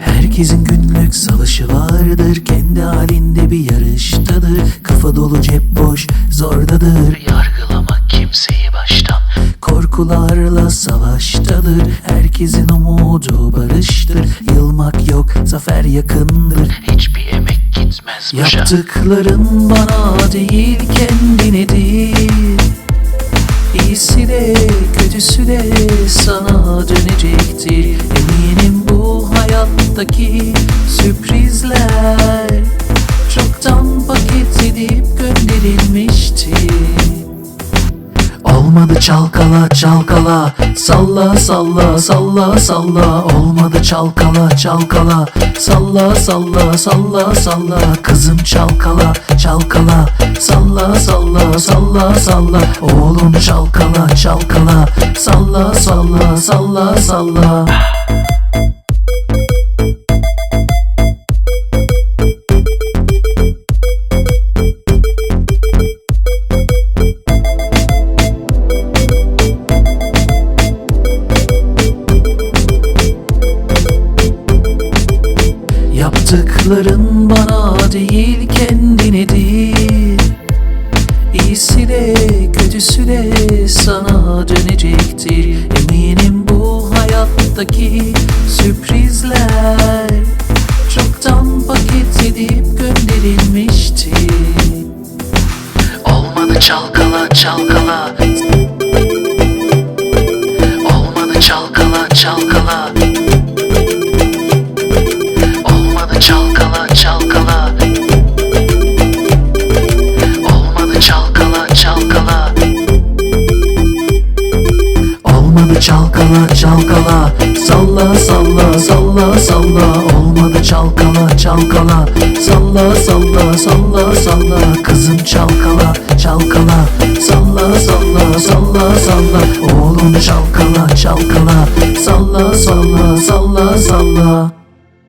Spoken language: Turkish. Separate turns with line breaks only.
Herkesin günlük savaşı vardır Kendi halinde bir yarıştadır. Kafa dolu cep boş zordadır Korkularla savaştadır Herkesin umudu barıştır. Yılmak yok zafer yakındır. Hiçbir emek gitmez boşa Yaptıkların bana değil kendine değil. İyisi de kötüsü de Olmadı çalkala çalkala. Salla salla salla salla. Olmadı çalkala çalkala. Salla salla salla salla. Kızım çalkala çalkala. Salla salla salla salla. Oğlum çalkala çalkala. Salla salla salla salla Yaptıkların bana değil kendine değil. İyisi de kötüsü de sana dönecektir. Eminim bu hayattaki sürprizler Çoktan paket edip gönderilmiştir. Olmadı çalkala çalkala. Olmadı çalkala çalkala çalkala çalkala. Salla salla salla salla. Olmadı çalkala çalkala. Salla salla salla salla. Kızım çalkala çalkala. Salla salla salla salla. Oğlum çalkala çalkala. Salla salla salla salla